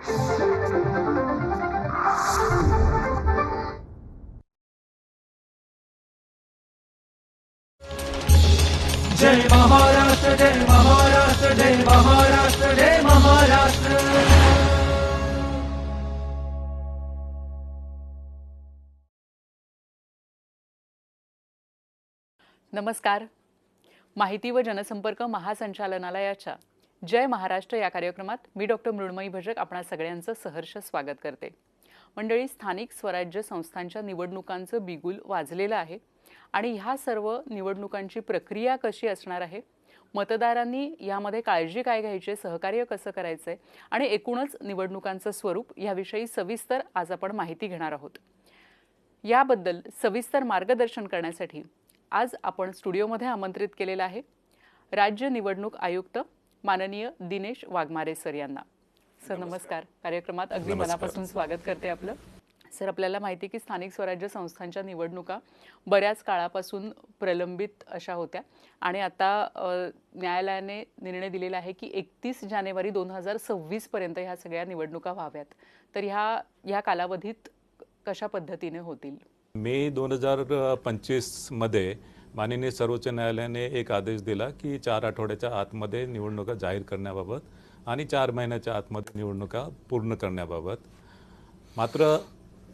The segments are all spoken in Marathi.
जय महाराष्ट्र जय महाराष्ट्र जय महाराष्ट्र जय महाराष्ट्र. नमस्कार. माहिती व जनसंपर्क महासंचालनालयाच्या जय महाराष्ट्र या कार्यक्रमात मी डॉक्टर मृण्मयी भजक आपणा सगळ्यांचं सहर्ष स्वागत करते. मंडळी स्थानिक स्वराज्य संस्थांच्या निवडणुकांचं बिगुल वाजलेलं आहे आणि ह्या सर्व निवडणुकांची प्रक्रिया कशी असणार आहे? मतदारांनी यामध्ये काळजी काय घ्यायची? सहकार्य कसं करायचं आहे आणि एकूणच निवडणुकांचं स्वरूप याविषयी सविस्तर आज आपण माहिती घेणार आहोत. याबद्दल सविस्तर मार्गदर्शन करण्यासाठी आज आपण स्टुडिओमध्ये आमंत्रित केलेलं आहे राज्य निवडणूक आयुक्त माननीय दिनेश वाघमारे सर यांना. सर नमस्कार. कार्यक्रमात अगदी मनापासून स्वागत करते आपलं. सर आपल्याला माहिती आहे की स्थानिक स्वराज्य संस्थांच्या निवडणुका बऱ्याच काळापासून प्रलंबित अशा होत्या. आणि आता न्यायालयाने निर्णय दिलेला आहे की एकतीस जानेवारी दोन हजार सव्वीसपर्यंत ह्या सगळ्या निवडणुका व्हाव्यात. तर ह्या ह्या कालावधीत कशा पद्धतीने होतील? मे दोन हजार पंचवीसमध्ये माननीय सर्वोच्च न्यायालयाने एक आदेश दिला की चार आठवड्याच्या आतमध्ये निवडणुका जाहीर करण्याबाबत आणि चार महिन्याच्या आतमध्ये निवडणुका पूर्ण करण्याबाबत. मात्र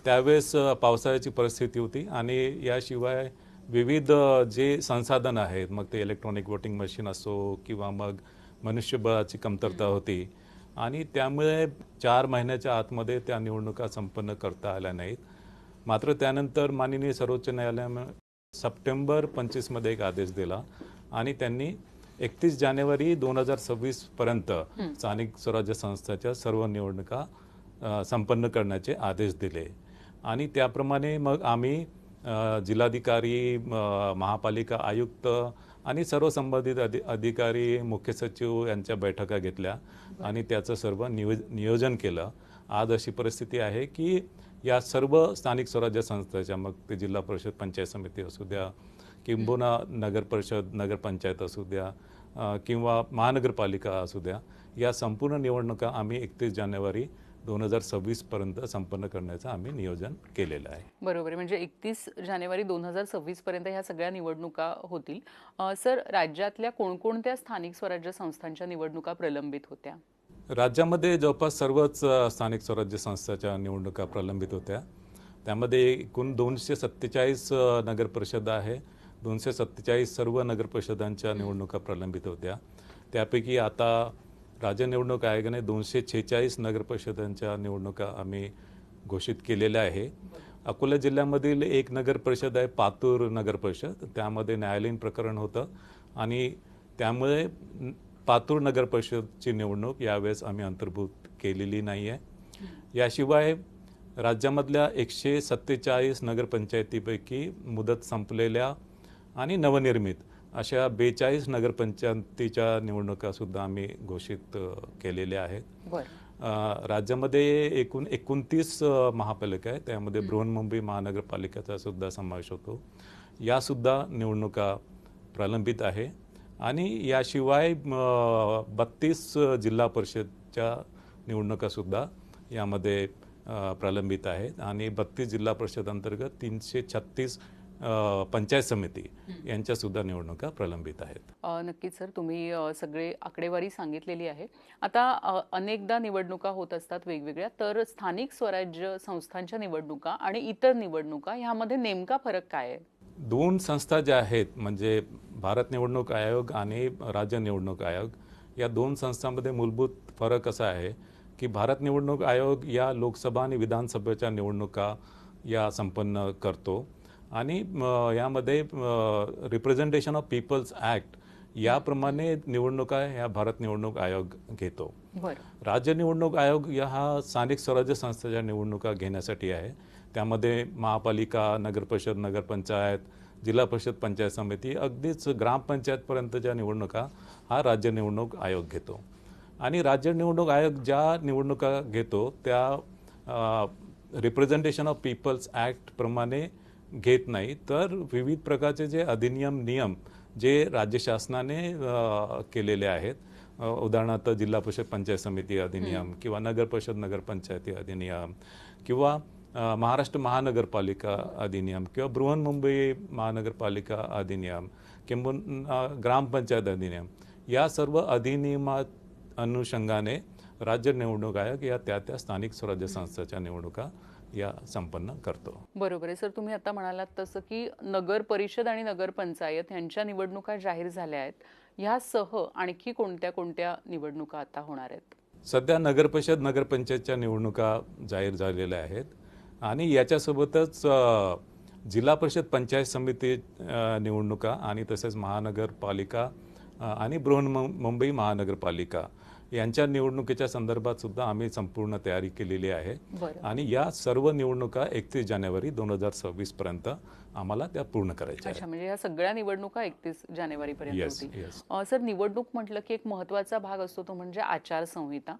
त्यावेळेस पावसाळ्याची परिस्थिती होती आणि याशिवाय विविध जे संसाधन आहेत मग ते इलेक्ट्रॉनिक वोटिंग मशीन असो किंवा मग मनुष्यबळाची कमतरता होती आणि त्यामुळे चार महिन्याच्या आतमध्ये त्या निवडणुका संपन्न करता आल्या नाहीत. मात्र त्यानंतर माननीय सर्वोच्च न्यायालयानं सप्टेंबर पंचवीसमध्ये एक आदेश दिला आणि त्यांनी एकतीस जानेवारी दोन हजार सव्वीसपर्यंत स्थानिक स्वराज्य संस्थाच्या सर्व निवडणुका संपन्न करण्याचे आदेश दिले. आणि त्याप्रमाणे मग आम्ही जिल्हाधिकारी महापालिका आयुक्त आणि सर्व संबंधित अधि अधिकारी मुख्य सचिव यांच्या बैठका घेतल्या आणि त्याचं सर्व नियो नियोजन केलं. आज अशी परिस्थिती आहे की या सर्व स्थानिक स्वराज्य संस्थाच्या मग ते जिल्हा परिषद पंचायत समिती असू द्या किंबहुना नगर परिषद नगरपंचायत असू द्या किंवा महानगरपालिका असू द्या या संपूर्ण निवडणुका आम्ही एकतीस जानेवारी दोन हजार सव्वीसपर्यंत संपन्न करण्याचं आम्ही नियोजन केलेलं आहे. बरोबर आहे. म्हणजे एकतीस जानेवारी दोन हजार सव्वीस पर्यंत ह्या सगळ्या निवडणुका होतील. सर राज्यातल्या कोणकोणत्या स्थानिक स्वराज्य संस्थांच्या निवडणुका प्रलंबित होत्या? राज्यामध्ये जवळपास सर्वच स्थानिक स्वराज्य संस्थाच्या निवडणुका प्रलंबित होत्या. त्यामध्ये एकूण दोनशे सत्तेचाळीस नगरपरिषद नगर परिषद आहे. दोनशे सत्तेचाळीस सर्व नगर परिषदांच्या निवडणुका प्रलंबित होत्या. त्यापैकी आता राज्य निवडणूक आयोगाने दोनशे छेचाळीस नगर परिषदांच्या निवडणुका आम्ही घोषित केलेल्या आहे. अकोला जिल्ह्यामधील एक नगर परिषद आहे पातूर नगर परिषद. त्यामध्ये न्यायालयीन प्रकरण होतं आणि त्यामुळे पातूर नगर परिषदची निवडणूक यावेळेस आम्ही अंतर्भूत केलेली नाही आहे याशिवाय राज्यामधल्या एकशे सत्तेचाळीस नगरपंचायतीपैकी मुदत संपलेल्या आणि नवनिर्मित अशा बेचाळीस नगरपंचायतीच्या निवडणुकासुद्धा आम्ही घोषित केलेल्या आहेत. राज्यामध्ये एकूण एकोणतीस महापालिका आहे त्यामध्ये बृहन्मुंबई महानगरपालिकेचा सुद्धा समावेश होतो. यासुद्धा निवडणुका प्रलंबित आहे. आणि याशिवाय बत्तीस जिल्हा परिषदच्या निवडणुकासुद्धा यामध्ये प्रलंबित आहेत. आणि बत्तीस जिल्हा परिषद अंतर्गत तीनशे छत्तीस पंचायत समिती यांच्यासुद्धा निवडणुका प्रलंबित आहेत. नक्कीच सर. तुम्ही सगळे आकडेवारी सांगितलेली आहे आता अनेकदा निवडणुका होत असतात वेगवेगळ्या तर स्थानिक स्वराज्य संस्थांच्या निवडणुका आणि इतर निवडणुका ह्यामध्ये नेमका फरक काय आहे? दोन संस्था ज्या आहेत म्हणजे भारत निवडणूक आयोग आणि राज्य निवडणूक आयोग या दोन संस्थांमध्ये मूलभूत फरक असा आहे की भारत निवडणूक आयोग या लोकसभा आणि विधानसभेच्या निवडणुका या संपन्न करतो. आणि यामध्ये रिप्रेझेंटेशन ऑफ पीपल्स ॲक्ट याप्रमाणे निवडणुका ह्या भारत निवडणूक आयोग घेतो. राज्य निवडणूक आयोग या हा स्थानिक स्वराज्य संस्थेच्या निवडणुका घेण्यासाठी आहे. त्यामध्ये महापालिका नगरपरिषद नगरपंचायत जिल्हा परिषद पंचायत समिती अगदीच ग्रामपंचायतपर्यंतच्या निवडणुका हा राज्य निवडणूक आयोग घेतो. आणि राज्य निवडणूक आयोग ज्या निवडणुका घेतो त्या रिप्रेझेंटेशन ऑफ पीपल्स ॲक्ट प्रमाणे घेत नाही. तर विविध प्रकारचे जे अधिनियम नियम जे राज्य शासनाने केलेले आहेत उदाहरणार्थ जिल्हा परिषद पंचायत समिती अधिनियम किंवा नगर परिषद नगरपंचायती अधिनियम किंवा महाराष्ट्र महानगरपालिका अधिनियम किंवा बृहन्मुंबई महानगरपालिका अधिनियम किंवा ग्रामपंचायत अधिनियम या सर्व अधिनियमात अनुषंगाने राज्य निवडणूक आयोग या त्या त्या स्थानिक स्वराज्य संस्थाच्या निवडणुका या संपन्न करतो बरोबर आहे सर. तुम्ही आता म्हणालात तसं की नगर परिषद आणि नगरपंचायत यांच्या निवडणुका जाहीर झाल्या आहेत. ह्यासह आणखी कोणत्या कोणत्या निवडणुका आता होणार आहेत? सध्या नगरपरिषद नगरपंचायतच्या निवडणुका जाहीर झालेल्या आहेत. आणि याच्यासोबतच जिल्हा परिषद पंचायत समिती निवडणुका आणि तसेच महानगरपालिका आणि बृहन मुंबई महानगरपालिका यांच्या निवडणुकीच्या संदर्भात सुद्धा आम्ही संपूर्ण तयारी केलेली आहे. आणि या सर्व निवडणुका एकतीस जानेवारी दोन हजार सव्वीस पर्यंत आम्हाला त्या पूर्ण करायच्या अच्छा म्हणजे ह्या सगळ्या निवडणुका एकतीस येस अ, सर निवडणूक म्हटलं की एक महत्त्वाचा भाग असतो तो म्हणजे आचारसंहिता.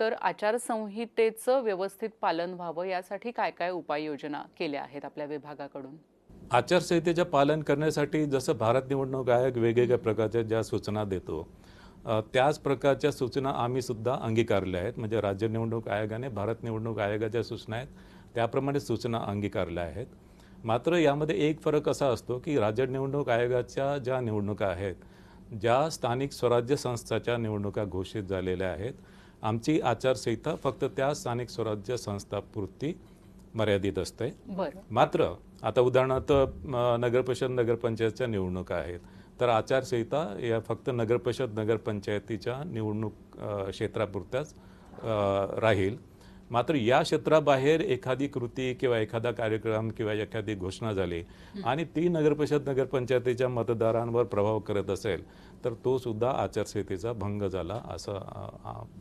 तर आचारसंहितेचं व्यवस्थित पालन व्हावं यासाठी काय काय उपाययोजना केल्या आहेत आपल्या विभागाकडून? आचारसंहितेचं पालन करण्यासाठी जसं भारत निवडणूक आयोग वेगवेगळ्या प्रकारच्या ज्या सूचना देतो त्याच प्रकारच्या सूचना आम्ही सुद्धा अंगीकारल्या आहेत. म्हणजे राज्य निवडणूक आयोगाने भारत निवडणूक आयोगाच्या सूचना आहेत त्याप्रमाणे सूचना अंगीकारल्या आहेत. मात्र यामध्ये एक फरक असा असतो की राज्य निवडणूक आयोगाच्या ज्या निवडणुका आहेत ज्या स्थानिक स्वराज्य संस्थाच्या निवडणुका घोषित झालेल्या आहेत आमची आचारसंहिता फक्त त्या स्थानिक स्वराज्य संस्थापुरती मर्यादित असते. मात्र आता उदाहरणार्थ नगरपरिषद नगरपंचायतच्या निवडणुका आहेत. तर आचारसंहिता या फक्त नगरपरिषद नगरपंचायतीच्या निवडणूक क्षेत्रापुरत्याच राहील. मात्र या क्षेत्राबाहेर एखादी कृती किंवा एखादा कार्यक्रम किंवा एखादी घोषणा झाली आणि ती नगरपरिषद नगरपंचायतीच्या मतदारांवर प्रभाव करत असेल तर तो सुद्धा आचारसंहितेचा भंग झाला असं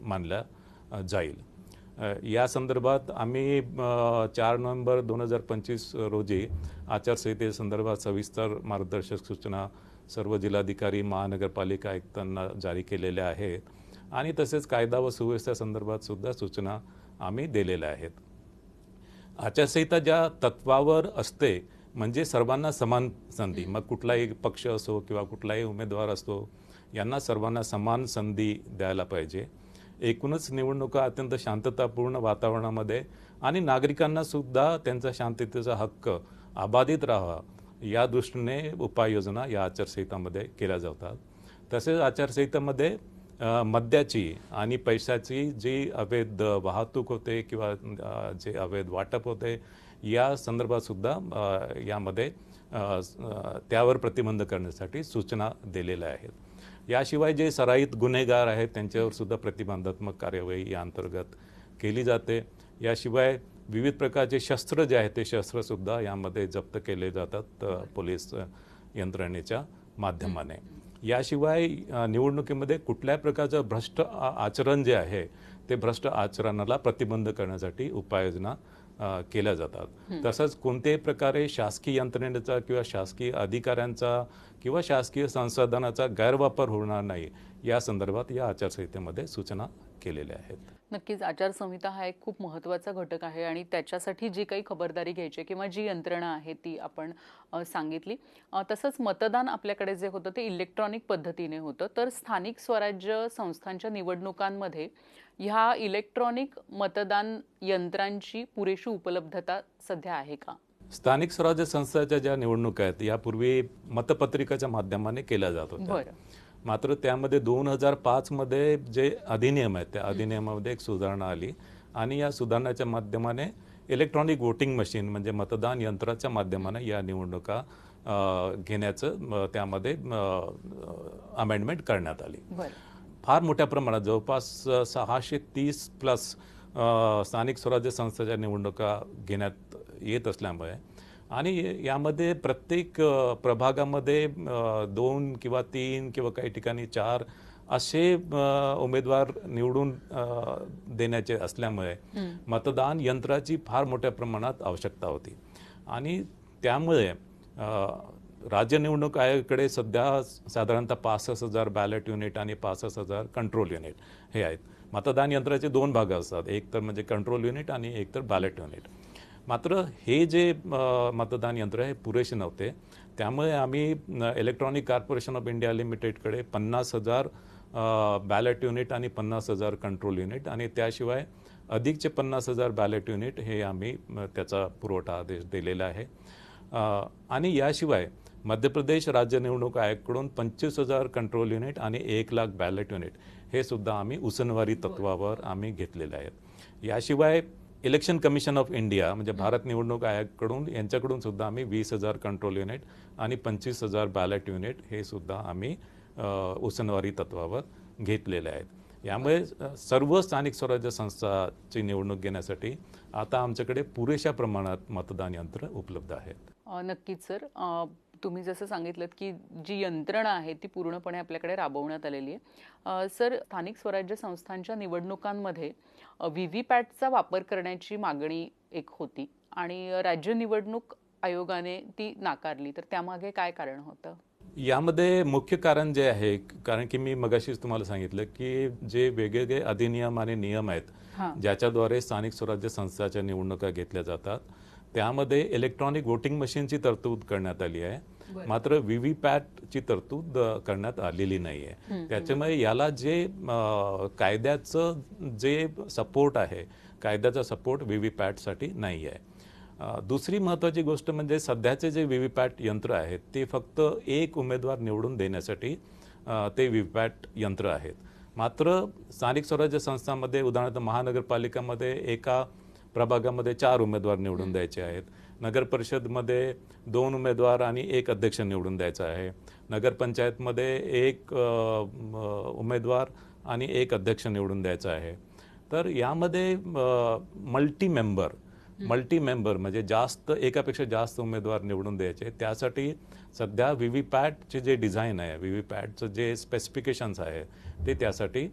मानल्या मानला जाईल. या संदर्भात आम्ही चार नोव्हेंबर दोन हजार पंचवीस रोजी आचारसंहितेसंदर्भात सविस्तर मार्गदर्शक सूचना सर्व जिल्हाधिकारी महानगरपालिका आयुक्तांना जारी केलेल्या आहेत आणि तसेच कायदा व सुव्यवस्था संदर्भात सुद्धा सूचना आम्ही दिलेल्या आहेत. आचारसंहिता ज्या तत्वावर असते म्हणजे सर्वांना समान संधी. मग कुठलाही पक्ष असो किंवा कुठलाही उमेदवार असतो यांना सर्वांना समान संधी द्यायला पाहिजे. एकूणच निवडणुका अत्यंत शांततापूर्ण वातावरणामध्ये आणि नागरिकांना सुद्धा त्यांचा शांततेचा हक्क अबाधित राहावा या दृष्टीने उपाययोजना या आचारसंहितामध्ये केल्या जातात. तसेच आचारसंहितामध्ये मद्याची आणि पैशाची जी अवैध वाहतूक होते किंवा जे अवैध वाटप होते या संदर्भात सुद्धा यामध्ये त्यावर प्रतिबंध करण्यासाठी सूचना दिलेल्या आहेत. याशिवाय जे सराईत गुन्हेगार आहेत त्यांच्यावर सुद्धा प्रतिबंधात्मक कार्यवाही या अंतर्गत केली जाते. याशिवाय विविध प्रकारचे शस्त्र जे आहेत ते शस्त्रसुद्धा यामध्ये जप्त केले जातात पोलीस यंत्रणेच्या माध्यमाने. याशिवाय निवडणुकीमध्ये कुठल्याही प्रकारचं भ्रष्ट आचरण जे आहे ते भ्रष्ट आचरणाला प्रतिबंध करण्यासाठी उपाययोजना केल्या जातात. तसंच कोणत्याही प्रकारे शासकीय यंत्रणेचा किंवा शासकीय अधिकाऱ्यांचा किंवा शासकीय संसाधनाचा गैरवापर होणार नाही या संदर्भात या आचारसंहितेमध्ये सूचना केलेल्या आहेत. नक्कीच आचारसंहिता हा एक खूप महत्त्वाचा घटक आहे आणि त्याच्यासाठी जी काही खबरदारी घ्यायची किंवा जी यंत्रणा आहे ती आपण सांगितली. तसंच मतदान आपल्याकडे जे होतं ते इलेक्ट्रॉनिक पद्धतीने होतं. तर स्थानिक स्वराज्य संस्थांच्या निवडणुकांमध्ये ह्या इलेक्ट्रॉनिक मतदान यंत्रांची पुरेशी उपलब्धता सध्या आहे का? स्थानिक स्वराज्य संस्थाच्या ज्या निवडणुका आहेत यापूर्वी मतपत्रिकाच्या माध्यमाने केल्या जात होत्या. बरं. मात्र त्यामध्ये दोन हजार पाचमध्ये जे अधिनियम आहेत त्या अधिनियमामध्ये एक सुधारणा आली आणि या सुधारणाच्या माध्यमाने इलेक्ट्रॉनिक वोटिंग मशीन म्हणजे मतदान यंत्राच्या माध्यमाने या निवडणुका घेण्याचं त्यामध्ये अमेंडमेंट करण्यात आली. फार मोठ्या प्रमाणात जवळपास सहाशे तीस प्लस स्थानिक स्वराज्य संस्थाच्या निवडणुका घेण्यात येत असल्यामुळे आणि यामध्ये प्रत्येक प्रभागामध्ये दोन किंवा तीन किंवा काही ठिकाणी चार असे उमेदवार निवडून देण्याचे असल्यामुळे मतदान यंत्राची फार मोठ्या प्रमाणात आवश्यकता होती. आणि त्यामुळे राज्य निवडणूक आयोगाकडे सध्या साधारणतः पासष्ट हजार बॅलेट युनिट आणि पासष्ट हजार कंट्रोल युनिट हे आहेत. मतदान यंत्राचे दोन भाग असतात. एक तर म्हणजे कंट्रोल युनिट आणि एक तर बॅलेट युनिट. मात्र हे जे मतदान यंत्र आहे पुरेसे नव्हते. त्यामुळे आम्ही इलेक्ट्रॉनिक कॉर्पोरेशन ऑफ इंडिया लिमिटेडकडे पन्नास हजार बॅलेट युनिट आणि पन्नास हजार कंट्रोल युनिट आणि त्याशिवाय अधिकचे पन्नास हजार बॅलेट युनिट हे आम्ही त्याचा पुरवठा आदेश दिलेला आहे. आणि याशिवाय मध्य प्रदेश राज्य निवडणूक आयोगाकडून पंचवीस हजार कंट्रोल युनिट आणि एक लाख बॅलेट युनिट हे सुद्धा आम्ही उसनवारी तत्वावर आम्ही घेतलेले आहेत. याशिवाय इलेक्शन कमिशन ऑफ इंडिया म्हणजे भारत निवडणूक आयोगाकडून यांच्याकडून सुद्धा आम्ही वीस हजार कंट्रोल युनिट आणि पंचवीस हजार बॅलेट युनिट हे सुद्धा आम्ही उसनवारी तत्वावर घेतलेले आहेत. यामुळे सर्व स्थानिक स्वराज्य संस्थाची निवडणूक घेण्यासाठी आता आमच्याकडे पुरेशा प्रमाणात मतदान यंत्र उपलब्ध आहेत. नक्कीच सर. तुम्ही जसं सांगितलं की जी यंत्रणा आहे ती पूर्णपणे आपल्याकडे राबवण्यात आलेली आहे. सर स्थानिक स्वराज्य संस्थांच्या निवडणुकांमध्ये व्ही व्ही पॅटचा वापर करण्याची मागणी एक होती आणि राज्य निवडणूक आयोगाने ती नाकारली. तर त्यामागे काय कारण होतं? यामध्ये मुख्य कारण जे आहे कारण की मी मगाशीच तुम्हाला सांगितलं की जे वेगवेगळे अधिनियम आणि नियम आहेत ज्याच्याद्वारे स्थानिक स्वराज्य संस्थाच्या निवडणुका घेतल्या जातात त्यामध्ये इलेक्ट्रॉनिक वोटिंग मशीनची तरतूद करण्यात आली आहे. मात्र व्ही पॅटची तरतूद करण्यात आलेली नाही आहे त्याच्यामुळे याला जे कायद्याचं जे सपोर्ट आहे कायद्याचा सपोर्ट व्ही व्ही पॅटसाठी नाही आहे दुसरी महत्त्वाची गोष्ट म्हणजे सध्याचे जे व्ही व्ही पॅट यंत्र आहेत ते फक्त एक उमेदवार निवडून देण्यासाठी ते व्ही व्ही पॅट यंत्र आहेत. मात्र स्थानिक स्वराज्य संस्थांमध्ये उदाहरणार्थ महानगरपालिकामध्ये एका प्रभागामध्ये चार उमेदवार निवडून द्यायचे आहेत. नगर परिषदमध्ये दोन उमेदवार आणि एक अध्यक्ष निवडून द्यायचा आहे. नगरपंचायतमध्ये एक उमेदवार आणि एक अध्यक्ष निवडून द्यायचा आहे. तर यामध्ये मल्टी मेंबर मल्टी मेंबर म्हणजे जास्त एकापेक्षा जास्त उमेदवार निवडून द्यायचे. त्यासाठी सध्या व्ही व्ही पॅटचे जे डिझाईन आहे व्ही व्ही पॅटचं जे स्पेसिफिकेशन्स आहे ते त्यासाठी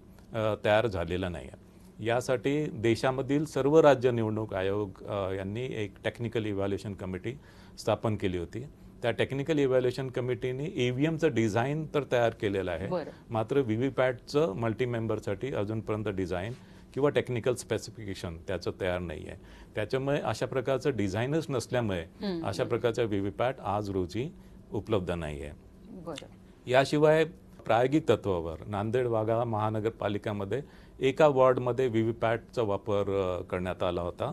तयार झालेलं नाही आहे. यासाठी देशामधील सर्व राज्य निवडणूक आयोग यांनी एक टेक्निकल इव्हॅल्युएशन कमिटी स्थापन केली होती. त्या टेक्निकल इव्हॅल्युएशन कमिटीने ईव्हीएमचं डिझाईन तर तयार केलेलं आहे. मात्र व्ही व्ही पॅटचं मल्टी मेंबरसाठी अजूनपर्यंत डिझाईन किंवा टेक्निकल स्पेसिफिकेशन त्याचं तयार नाही आहे त्याच्यामुळे अशा प्रकारचं डिझाईनच नसल्यामुळे अशा प्रकारच्या व्ही व्ही पॅट आज रोजी उपलब्ध नाही आहे याशिवाय प्रायोगिक तत्वावर नांदेड वाघा महानगरपालिकामध्ये एका वॉर्डमध्ये व्ही व्ही पॅटचा वापर करण्यात आला होता.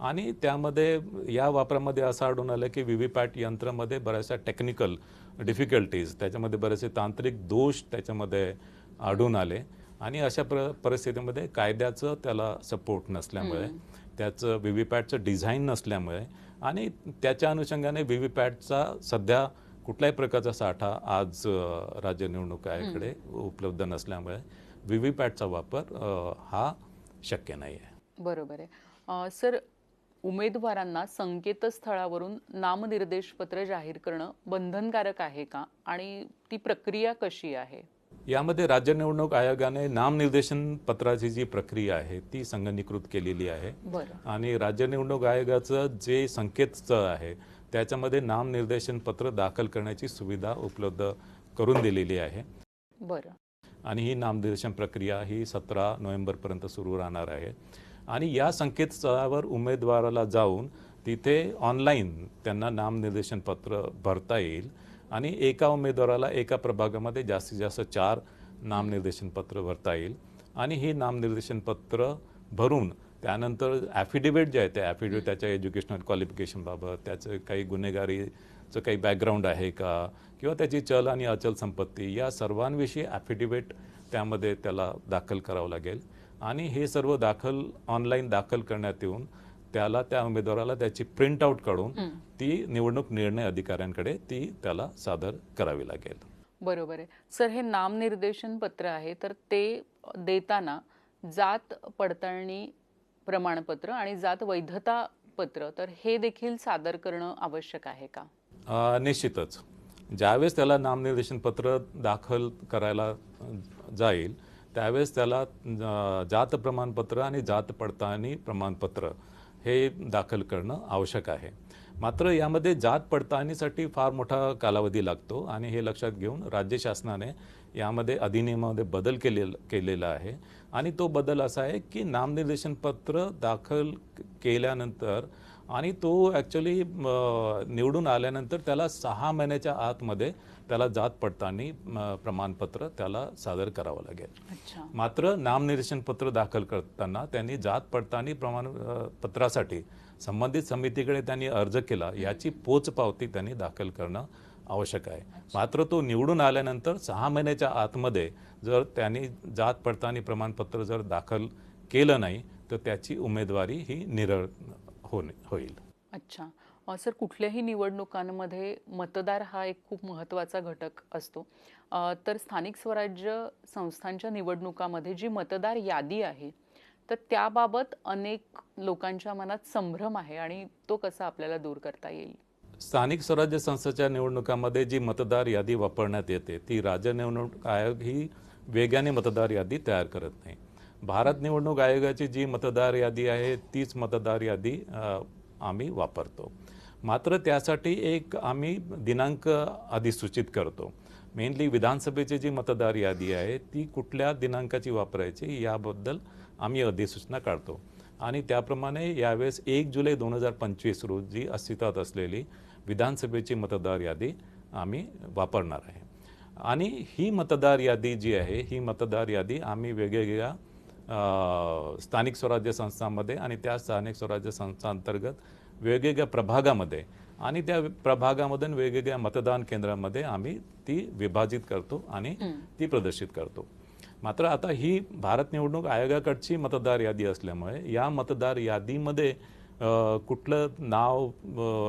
आणि त्यामध्ये या वापरामध्ये असं आढळून आलं की व्ही व्ही पॅट यंत्रामध्ये बऱ्याचशा टेक्निकल डिफिकल्टीज त्याच्यामध्ये बरेचसे तांत्रिक दोष त्याच्यामध्ये आढळून आले. आणि अशा प्र परिस्थितीमध्ये कायद्याचं त्याला सपोर्ट नसल्यामुळे त्याचं व्ही व्ही पॅटचं डिझाईन नसल्यामुळे आणि त्याच्या अनुषंगाने व्ही व्ही पॅटचा सध्या कुठल्याही प्रकारचा साठा आज राज्य निवडणूक आयोगाकडे उपलब्ध नसल्यामुळे व्ही व्ही पॅटचा वापर हा शक्य नाही आहे बरोबर आहे. सर उमेदवारांना संकेतस्थळावरून नामनिर्देशपत्र जाहीर करणं बंधनकारक आहे का? आणि ती प्रक्रिया कशी आहे? यामध्ये राज्य निवडणूक आयोगाने नामनिर्देशन पत्राची जी प्रक्रिया आहे ती संगणीकृत केलेली आहे. बरं. आणि राज्य निवडणूक आयोगाचं जे संकेतस्थळ आहे त्याच्यामध्ये नामनिर्देशन पत्र दाखल करण्याची सुविधा उपलब्ध करून दिलेली आहे. बरं. आणि ही नामनिर्देशन प्रक्रिया ही सतरा नोव्हेंबरपर्यंत सुरू राहणार आहे. आणि या संकेतस्थळावर उमेदवाराला जाऊन तिथे ऑनलाईन त्यांना नामनिर्देशन पत्र भरता येईल आणि एका उमेदवाराला एका प्रभागामध्ये जास्तीत जास्त चार नामनिर्देशन पत्र भरता येईल. आणि हे नामनिर्देशन पत्र भरून त्यानंतर ॲफिडेविट जे आहे ते ॲफिडेविट त्याच्या एज्युकेशनल क्वालिफिकेशनबाबत त्याचं काही गुन्हेगारीचं काही बॅकग्राऊंड आहे का? किंवा त्याची चल आणि अचल संपत्ती या सर्वांविषयी ॲफिडेविट त्यामध्ये त्याला दाखल करावं लागेल. आणि हे सर्व दाखल ऑनलाईन दाखल करण्यात येऊन त्याला त्या उमेदवाराला त्याची प्रिंट आऊट काढून ती निवडणूक निर्णय अधिकाऱ्यांकडे ती त्याला सादर करावी लागेल. बरोबर आहे. सर हे नामनिर्देशन पत्र आहे तर ते देताना जात पडताळणी प्रमाणपत्र आणि जात वैधता पत्र तर हे देखील सादर करणं आवश्यक आहे का? निश्चितच. ज्यावेळेस त्याला नामनिर्देशन पत्र दाखल करायला जाईल त्यावेळेस त्याला जात प्रमाणपत्र आणि जात पडताळणी प्रमाणपत्र हे दाखल करणं आवश्यक आहे. मात्र यामध्ये जात पडताळणीसाठी फार मोठा कालावधी लागतो आणि हे लक्षात घेऊन राज्य शासनाने यामध्ये अधिनियमामध्ये बदल केले केलेला आहे. आणि तो बदल असा आहे की नामनिर्देशन पत्र दाखल केल्यानंतर आणि तो ॲक्च्युली निवडून आल्यानंतर त्याला सहा महिन्याच्या आतमध्ये त्याला जात पडताळणी प्रमाणपत्र त्याला सादर करावं लागेल. मात्र नामनिर्देशन पत्र दाखल करताना त्यांनी जात पडताळणी प्रमाण अ, पत्रासाठी संबंधित समितीकडे त्यांनी अर्ज केला याची पोचपावती त्यांनी दाखल करणं आवश्यक आहे. मात्र तो निवडून आल्यानंतर सहा महिन्याच्या आतमध्ये जर त्यांनी जात पडताळणी प्रमाणपत्र जर दाखल केलं नाही तर त्याची उमेदवारी ही निरळ होईल. अच्छा. सर कुठल्याही निवडणुकांमध्ये मतदार हा एक खूप महत्त्वाचा घटक असतो. तर स्थानिक स्वराज्य संस्थांच्या निवडणुकामध्ये जी मतदार यादी आहे तर त्याबाबत अनेक लोकांच्या मनात संभ्रम आहे आणि तो कसा आपल्याला दूर करता येईल? स्थानिक स्वराज्य संस्थेच्या निवडणुकामध्ये जी मतदार यादी वापरण्यात येते ती राज्य निवडणूक आयोग ही वेगाने मतदार यादी तयार करत नाही. भारत निवडणूक आयोगाची जी मतदार यादी आहे तीच मतदार यादी आम्ही वापरतो. मात्र त्यासाठी एक आम्ही दिनांक अधिसूचित करतो. मेनली विधानसभेची जी मतदार यादी आहे ती कुठल्या दिनांकाची वापरायची याबद्दल आम्ही अधिसूचना काढतो. आणि त्याप्रमाणे यावेळेस एक जुलै दोन हजार पंचवीस रोजी अस्तित्वात असलेली विधानसभेची मतदार यादी आम्ही वापरणार आहे. आणि ही मतदार यादी जी आहे ही मतदार यादी आम्ही वेगवेगळ्या स्थानिक स्वराज्य संस्थांमध्ये आणि त्या स्थानिक स्वराज्य संस्थांतर्गत वेगवेगळ्या प्रभागामध्ये आणि त्या प्रभागामधून वेगवेगळ्या मतदान केंद्रामध्ये आम्ही ती विभाजित करतो आणि ती प्रदर्शित करतो. मात्र आता ही भारत निवडणूक आयोगाकडची मतदार यादी असल्यामुळे या मतदार यादीमध्ये कुठलं नाव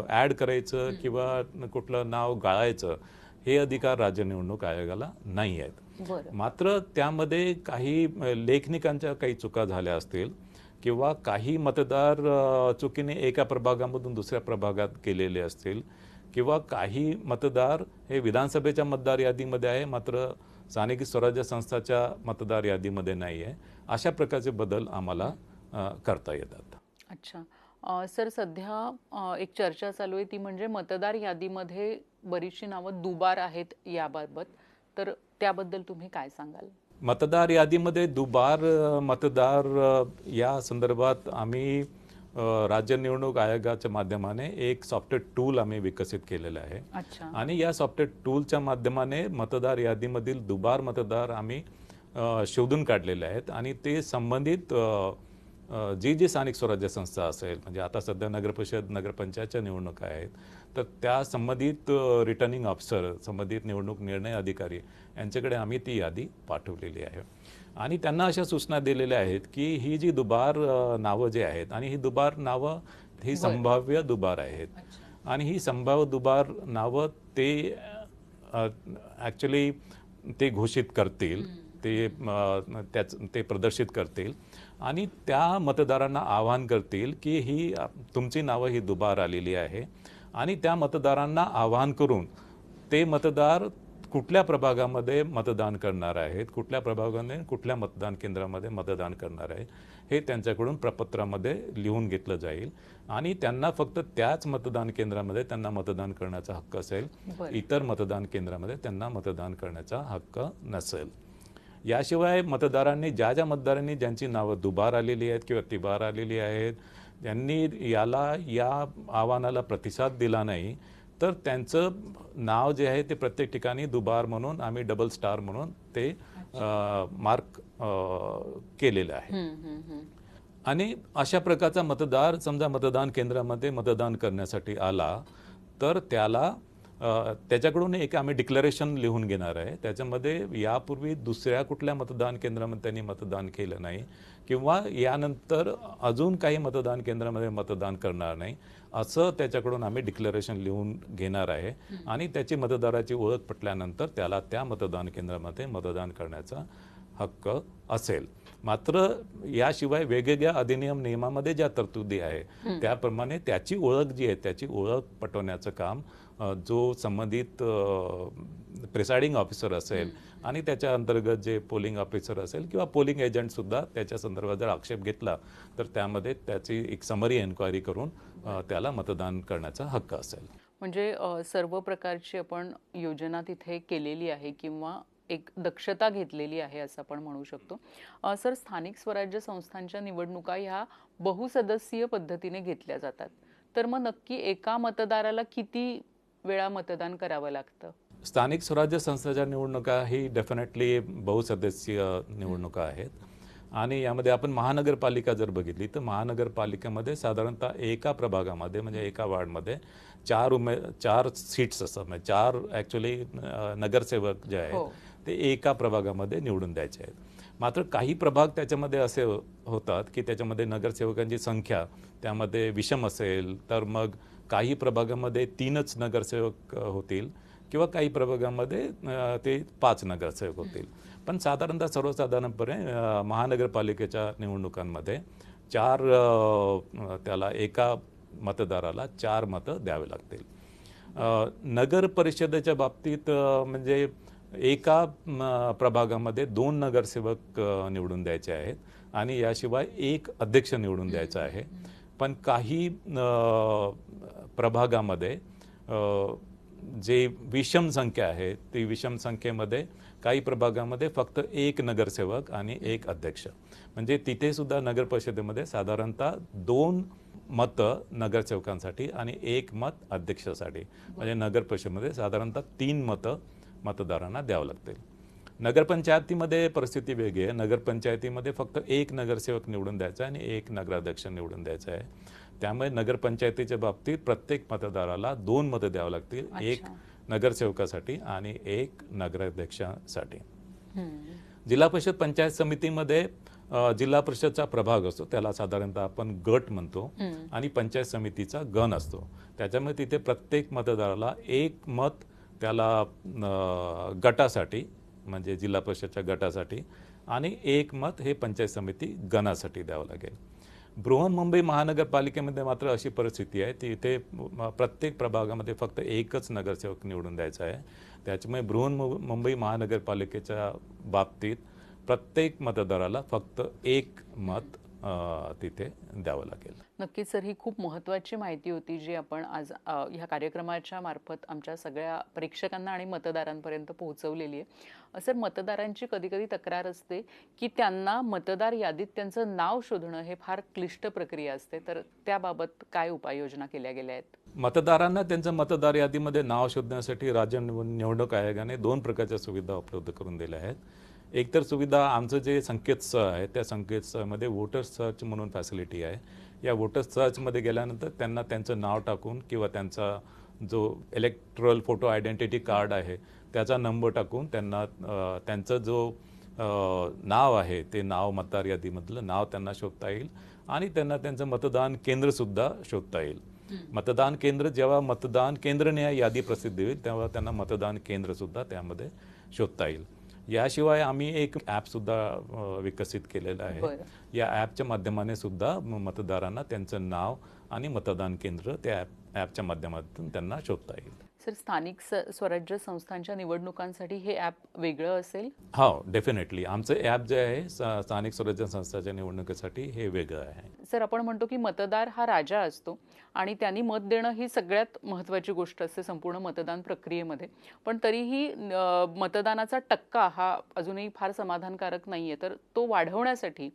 ॲड करायचं किंवा कुठलं नाव गाळायचं हे अधिकार राज्य निवडणूक आयोगाला नाही आहेत. मात्र त्यामध्ये काही लेखनिकांच्या काही चुका झाल्या असतील किंवा काही मतदार चुकीने एका प्रभागामधून दुसऱ्या प्रभागात गेलेले असतील किंवा काही मतदार हे विधानसभेच्या मतदार यादीमध्ये आहे मात्र स्थानिक स्वराज्य संस्थाच्या मतदार यादीमध्ये नाही आहे अशा प्रकारचे बदल आम्हाला करता येतात. अच्छा. सर सध्या एक चर्चा चालू आहे. ती म्हणजे मतदार यादीमध्ये बरीचशी नावं दुबार आहेत याबाबत. तर त्याबद्दल तुम्ही काय सांगाल? मतदार यादीमध्ये दुबार मतदार या संदर्भात आम्ही राज्य निवडणूक आयोगाच्या माध्यमाने एक सॉफ्टवेअर टूल आम्ही विकसित केलेलं आहे. अच्छा. आणि या सॉफ्टवेअर टूलच्या माध्यमाने मतदार यादीमधील दुबार मतदार आम्ही शोधून काढलेले आहेत. आणि ते संबंधित जी जी स्थानिक स्वराज्य संस्था असेल म्हणजे आता सध्या नगरपरिषद नगरपंचायतच्या निवडणुका आहेत तर त्या संबंधित रिटर्निंग ऑफिसर संबंधित निवडणूक निर्णय अधिकारी यांच्याकडे आम्ही ती यादी पाठवलेली आहे. आणि त्यांना अशा सूचना दिलेल्या आहेत की ही जी दुबार नावं जे आहेत आणि ही दुबार नावं ही संभाव्य दुबार आहेत. आणि ही संभाव्य दुबार नावं ते ॲक्च्युली ते घोषित करतील ते त्याच ते प्रदर्शित करतील. आणि त्या मतदारांना आवाहन करतील की ही तुमची नावं ही दुबार आलेली आहे. आणि त्या मतदारांना आवाहन करून ते मतदार कुठल्या प्रभागामध्ये मतदान करणार आहेत कुठल्या प्रभागामध्ये कुठल्या मतदान केंद्रामध्ये मतदान करणार आहे हे त्यांच्याकडून प्रपत्रामध्ये लिहून घेतलं जाईल. आणि त्यांना फक्त त्याच मतदान केंद्रामध्ये त्यांना मतदान करण्याचा हक्क असेल. इतर मतदान केंद्रामध्ये त्यांना मतदान करण्याचा हक्क नसेल. याशिवाय मतदारांनी ज्या ज्या मतदारांनी ज्यांची नावं दुबार आलेली आहेत किंवा तिबार आलेली आहेत त्यांनी याला या आव्हानाला प्रतिसाद दिला नाही तर त्यांचं नाव जे आहे ते प्रत्येक ठिकाणी दुबार म्हणून आम्ही डबल स्टार म्हणून ते मार्क केलेलं आहे. आणि अशा प्रकारचा मतदार समजा मतदान केंद्रामध्ये मतदान करण्यासाठी आला तर त्याला त्याच्याकडून एक आम्ही डिक्लरेशन लिहून घेणार आहे. त्याच्यामध्ये यापूर्वी दुसऱ्या कुठल्या मतदान केंद्रामध्ये त्यांनी मतदान केलं नाही किंवा यानंतर अजून काही मतदान केंद्रामध्ये मतदान करणार नाही असं त्याच्याकडून आम्ही डिक्लरेशन लिहून घेणार आहे. आणि त्याची मतदाराची ओळख पटल्यानंतर त्याला त्या मतदान केंद्रामध्ये मतदान करण्याचा हक्क असेल. मात्र याशिवाय वेगवेगळ्या अधिनियम नियमामध्ये ज्या तरतुदी आहे त्याप्रमाणे त्याची ओळख जी आहे त्याची ओळख पटवण्याचं काम जो संबंधित प्रिसाइडिंग ऑफिसर असेल आणि त्याच्या अंतर्गत जे पोलिंग ऑफिसर असेल किंवा पोलिंग एजंट सुद्धा त्याच्या संदर्भात जर आक्षेप घेतला तर त्यामध्ये त्याची एक समरी एन्क्वायरी करून त्याला मतदान करण्याचा हक्क असेल. म्हणजे सर्व प्रकारची आपण योजना तिथे केलेली आहे किंवा एक दक्षता घेतलेली आहे असं आपण म्हणू शकतो. सर स्थानिक स्वराज्य संस्थांच्या निवडणुका ह्या बहुसदस्यीय पद्धतीने घेतल्या जातात. तर मग नक्की एका मतदाराला किती वेळा मतदान करावं लागतं. स्थानिक स्वराज्य संस्थाच्या निवडणुका ही डेफिनेटली बहुसदस्यीय निवडणुका आहेत. आणि यामध्ये आपण महानगरपालिका जर बघितली तर महानगरपालिकेमध्ये साधारणतः एका प्रभागामध्ये म्हणजे एका वार्डमध्ये चार उमे चार सीट्स असतात. म्हणजे चार ॲक्च्युली नगरसेवक जे हो. आहेत ते एका प्रभागामध्ये निवडून द्यायचे आहेत. मात्र काही प्रभाग त्याच्यामध्ये असे हो- होतात की त्याच्यामध्ये नगरसेवकांची संख्या त्यामध्ये विषम असेल तर मग काही प्रभागामध्ये तीनच नगरसेवक होतील किंवा काही प्रभागामध्ये ते पाच नगरसेवक होतील. पण साधारणतः सर्वसाधारणपणे महानगरपालिकेच्या निवडणुकांमध्ये चार त्याला एका मतदाराला चार मतं द्यावे लागतील. नगर परिषदेच्या बाबतीत म्हणजे एका प्रभागामध्ये दोन नगरसेवक निवडून द्यायचे आहेत आणि याशिवाय एक अध्यक्ष निवडून द्यायचा आहे. पण काही प्रभागामध्ये जे विषम संख्या आहे ती विषम संख्येमध्ये काही प्रभागामध्ये फक्त एक नगरसेवक आणि एक अध्यक्ष. म्हणजे तिथेसुद्धा नगर परिषदेमध्ये साधारणतः दोन मतं नगरसेवकांसाठी आणि एक मत अध्यक्षासाठी. म्हणजे नगर परिषदेमध्ये साधारणतः तीन मतं मतदारांना द्यावं लागतील. नगरपंचायतीमध्ये परिस्थिती वेगळी आहे. नगरपंचायतीमध्ये फक्त एक नगरसेवक निवडून द्यायचा आहे आणि एक नगराध्यक्ष निवडून द्यायचा आहे. त्यामुळे नगरपंचायतीच्या बाबतीत प्रत्येक मतदाराला दोन मतं द्यावं लागतील. एक नगरसेवकासाठी आणि एक नगराध्यक्षासाठी. जिल्हा परिषद पंचायत समितीमध्ये जिल्हा परिषदचा प्रभाग असतो. त्याला साधारणतः आपण गट म्हणतो आणि पंचायत समितीचा गण असतो. त्याच्यामुळे तिथे प्रत्येक मतदाराला एक मत त्याला गटासाठी म्हणजे जिल्हा परिषदच्या गटासाठी आणि एक मत हे पंचायत समिती गणासाठी द्यावं लागेल. बृहन्मुंबई महानगरपालिकेमध्ये मात्र अशी परिस्थिती आहे ती इथे प्रत्येक प्रभागामध्ये फक्त एकच नगरसेवक निवडून द्यायचा आहे. त्याच्यामुळे बृहन्मु- मुंबई महानगरपालिकेच्या बाबतीत प्रत्येक मतदाराला फक्त एक मत तिथे द्यावं लागेल. नक्कीच सर ही खूप महत्त्वाची माहिती होती जी आपण आज ह्या कार्यक्रमाच्या मार्फत आमच्या सगळ्या प्रेक्षकांना आणि मतदारांपर्यंत पोहोचवलेली आहे. सर मतदारांची कधीकधी तक्रार असते की त्यांना मतदार यादीत त्यांचं नाव शोधणं हे फार क्लिष्ट प्रक्रिया असते. तर त्याबाबत काय उपाययोजना केल्या गेल्या आहेत? मतदारांना त्यांचं मतदार यादीमध्ये नाव शोधण्यासाठी राज्य निवडणूक आयोगाने दोन प्रकारच्या सुविधा उपलब्ध करून दिल्या आहेत. एकतर सुविधा आमचं जे संकेतस्थळ आहे त्या संकेतस्थळामध्ये वोटर सर्च म्हणून फॅसिलिटी आहे. या वोटर सर्चमध्ये गेल्यानंतर त्यांना त्यांचं नाव टाकून किंवा त्यांचा जो इलेक्ट्रल फोटो आयडेंटिटी कार्ड आहे त्याचा नंबर टाकून त्यांना त्यांचं जो नाव आहे ते नाव मतदार यादीमधलं नाव त्यांना शोधता येईल आणि त्यांना त्यांचं मतदान केंद्रसुद्धा शोधता येईल. मतदान केंद्र जेव्हा मतदान केंद्रनिहाय यादी प्रसिद्ध होईल तेव्हा त्यांना मतदान केंद्र सुद्धा त्यामध्ये शोधता येईल. याशिवाय आम्ही एक ॲप सुद्धा अ, विकसित केलेलं आहे. या ॲपच्या माध्यमाने सुद्धा मतदारांना त्यांचं नाव आणि मतदान केंद्र त्या ॲप ॲपच्या माध्यमातून त्यांना शोधता येईल. सर स्थानिक स स्वराज्य संस्थांच्या निवडणुकांसाठी हे ॲप वेगळं असेल? हो डेफिनेटली आमचं ॲप जे आहे स- स्थानिक स्वराज्य संस्थाच्या निवडणुकीसाठी हे वेगळं आहे. सर आपण म्हणतो की मतदार हा राजा असतो आणि त्यांनी मत देणं ही सगळ्यात महत्त्वाची गोष्ट असते संपूर्ण मतदान प्रक्रियेमध्ये. पण तरीही अ, मतदानाचा टक्का हा अजूनही फार समाधानकारक नाही आहे तर तो वाढवण्यासाठी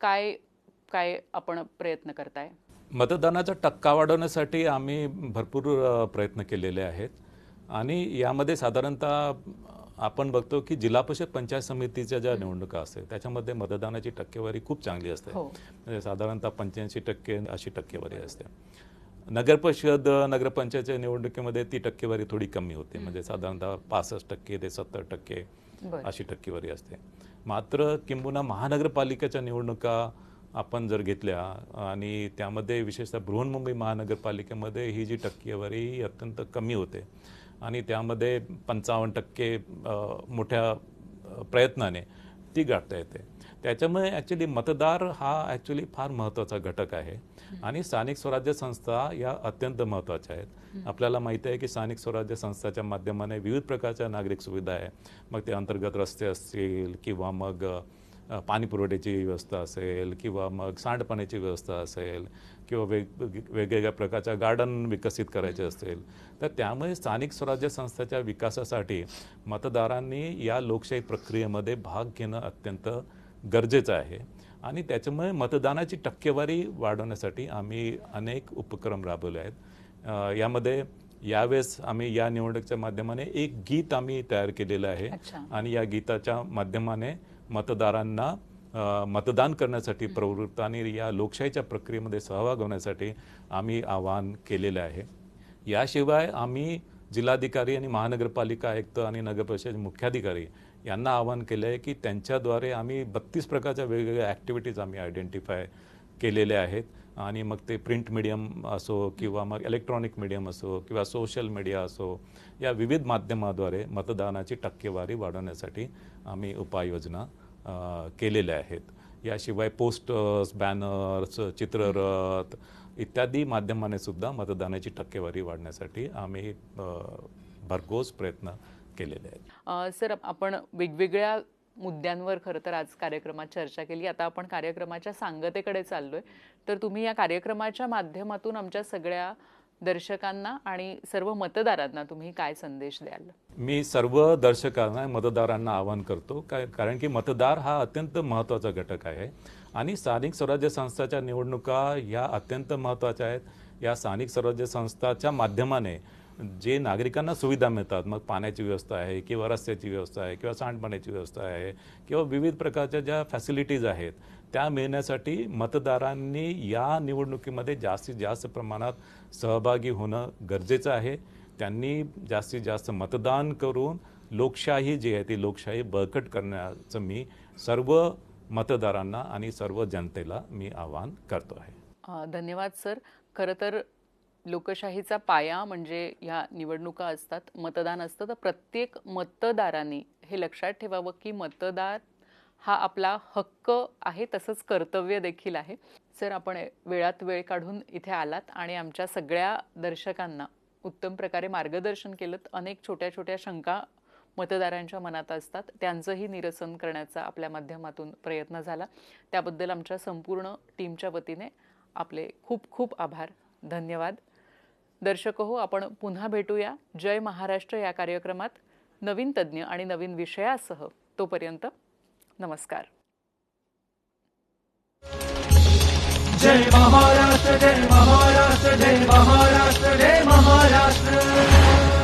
काय काय आपण प्रयत्न करताय? मतदानाचा टक्का वाढवण्यासाठी आम्ही भरपूर प्रयत्न केलेले आहेत. आणि यामध्ये साधारणतः आपण बघतो की जिल्हा परिषद पंचायत समितीच्या ज्या निवडणुका असते त्याच्यामध्ये मतदानाची टक्केवारी खूप चांगली असते. हो. म्हणजे साधारणतः पंच्याऐंशी टक्के अशी टक्केवारी असते. नगर परिषद नगरपंचायतच्या निवडणुकीमध्ये ती टक्केवारी थोडी कमी होते. म्हणजे साधारणतः पासष्ट टक्के ते सत्तर टक्के. अशी टक्केवारी असते. मात्र किंबहुना महानगरपालिकेच्या निवडणुका आपण जर घेतल्या आणि त्यामध्ये विशेषतः बृहन्मुंबई महानगरपालिकेमध्ये ही जी टक्केवारी ही अत्यंत कमी होते. आणि त्यामध्ये पंचावन्न टक्के मोठ्या प्रयत्नाने ती गाठता येते. त्याच्यामुळे ॲक्च्युली मतदार हा ॲक्च्युली फार महत्त्वाचा घटक आहे. आणि स्थानिक स्वराज्य संस्था या अत्यंत महत्त्वाच्या आहेत. आपल्याला माहिती आहे की स्थानिक स्वराज्य संस्थाच्या माध्यमाने विविध प्रकारच्या नागरिक सुविधा आहे. मग ते अंतर्गत रस्ते असतील किंवा मग पाणी पुरवठ्याची व्यवस्था असेल किंवा मग सांडपाण्याची व्यवस्था असेल किंवा वेग वेगवेगळ्या प्रकारच्या गार्डन विकसित करायचे असतील. तर त्यामुळे स्थानिक स्वराज्य संस्थाच्या विकासासाठी मतदारांनी या लोकशाही प्रक्रियेमध्ये भाग घेणं अत्यंत गरजेचं आहे. आणि त्याच्यामुळे मतदानाची टक्केवारी वाढवण्यासाठी आम्ही अनेक उपक्रम राबवले आहेत. यामध्ये यावेळेस आम्ही या निवडणुकीच्या माध्यमाने एक गीत आम्ही तयार केलेलं आहे. आणि या गीताच्या माध्यमाने मतदारांना मतदान करण्यासाठी प्रवृत्त आणि या लोकशाहीच्या प्रक्रियेमध्ये सहभाग होण्यासाठी आम्ही आवाहन केलेलं आहे. याशिवाय आम्ही जिल्हाधिकारी आणि महानगरपालिका आयुक्त आणि नगरपरिषद मुख्याधिकारी यांना आवाहन केलं आहे की त्यांच्याद्वारे आम्ही बत्तीस प्रकारच्या वेगवेगळ्या ॲक्टिव्हिटीज आम्ही आयडेंटिफाय केलेल्या आहेत. आणि मग ते प्रिंट मीडियम असो किंवा मग इलेक्ट्रॉनिक मीडियम असो किंवा सोशल मीडिया असो या विविध माध्यमाद्वारे मतदानाची टक्केवारी वाढवण्यासाठी आम्ही उपाययोजना केलेल्या आहेत. याशिवाय पोस्टर्स बॅनर्स चित्ररथ इत्यादी माध्यमाने सुद्धा मतदानाची टक्केवारी वाढण्यासाठी आम्ही भरघोस प्रयत्न केलेले आहेत. सर आपण वेगवेगळ्या मुद्द्यांवर खरं तर आज कार्यक्रमात चर्चा केली. आता आपण कार्यक्रमाच्या सांगतेकडे चाललोय. तर तुम्ही या कार्यक्रमाच्या माध्यमातून आमच्या सगळ्या दर्शकांना आणि सर्व मतदारांना तुम्ही काय संदेश द्याल? मी सर्व दर्शकांना मतदारांना आवाहन करतो काय कारण की मतदार हा अत्यंत महत्त्वाचा घटक आहे. आणि स्थानिक स्वराज्य संस्थाच्या निवडणुका ह्या अत्यंत महत्त्वाच्या आहेत. या स्थानिक स्वराज्य संस्थाच्या माध्यमाने जे नागरिकांना सुविधा मिळतात मग पाण्याची व्यवस्था आहे किंवा रस्त्याची व्यवस्था आहे किंवा सांडपाण्याची व्यवस्था आहे किंवा विविध प्रकारच्या ज्या फॅसिलिटीज आहेत त्या मिळण्यासाठी मतदारांनी या निवडणुकीमध्ये जास्तीत जास्त प्रमाणात सहभागी होणं गरजेचं आहे. त्यांनी जास्तीत जास्त मतदान करून लोकशाही जी आहे ती लोकशाही बळकट करण्याचं मी सर्व मतदारांना आणि सर्व जनतेला मी आवाहन करतो आहे. धन्यवाद सर. खरं तर लोकशाहीचा पाया म्हणजे ह्या निवडणुका असतात मतदान असतं तर प्रत्येक मतदारांनी हे लक्षात ठेवावं की मतदार हा आपला हक्क आहे तसंच कर्तव्य देखील आहे. सर आपण वेळात वेळ काढून इथे आलात आणि आमच्या सगळ्या दर्शकांना उत्तम प्रकारे मार्गदर्शन केलं अनेक छोट्या छोट्या शंका मतदारांच्या मनात असतात. त्यांचंही निरसन करण्याचा आपल्या माध्यमातून प्रयत्न झाला. त्याबद्दल आमच्या संपूर्ण टीमच्या वतीने आपले खूप खूप आभार. धन्यवाद. दर्शक हो आपण पुन्हा भेटूया. जय महाराष्ट्र या कार्यक्रमात. नवीन तज्ज्ञ आणि नवीन विषयासह. तोपर्यंत नमस्कार. जय महाराष्ट्र जय महाराष्ट्र जय महाराष्ट्र जय महाराष्ट्र.